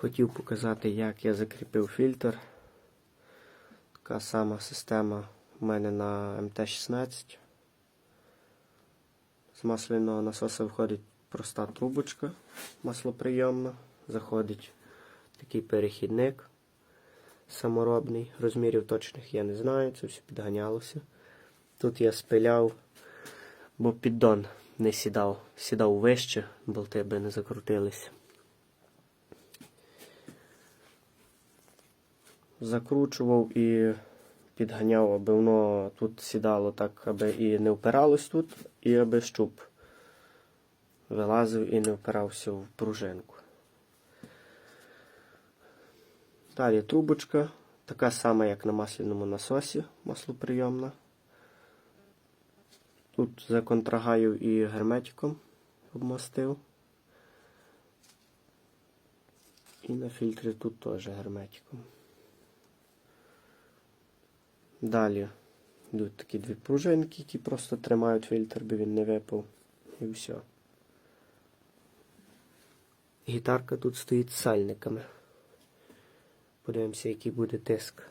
Хотів показати, як я закріпив фільтр. Така сама система в мене на МТ-16. З масляного насоса виходить проста трубочка маслоприйомна. Заходить такий перехідник саморобний. Розмірів точних я не знаю, це все підганялося. Тут я спиляв, бо піддон не сідав. Сідав вище, болти би не закрутилися. Закручував і підганяв, аби воно тут сідало так, аби і не впиралось тут, і аби щуп вилазив і не впирався в пружинку. Далі трубочка, така сама, як на масляному насосі, маслоприйомна. Тут законтрагаю і герметиком обмастив. І на фільтрі тут теж герметиком. Далі йдуть такі дві пружинки, які просто тримають фільтр, би він не випав. І все. Гітарка тут стоїть з сальниками. Подивимося, який буде тиск.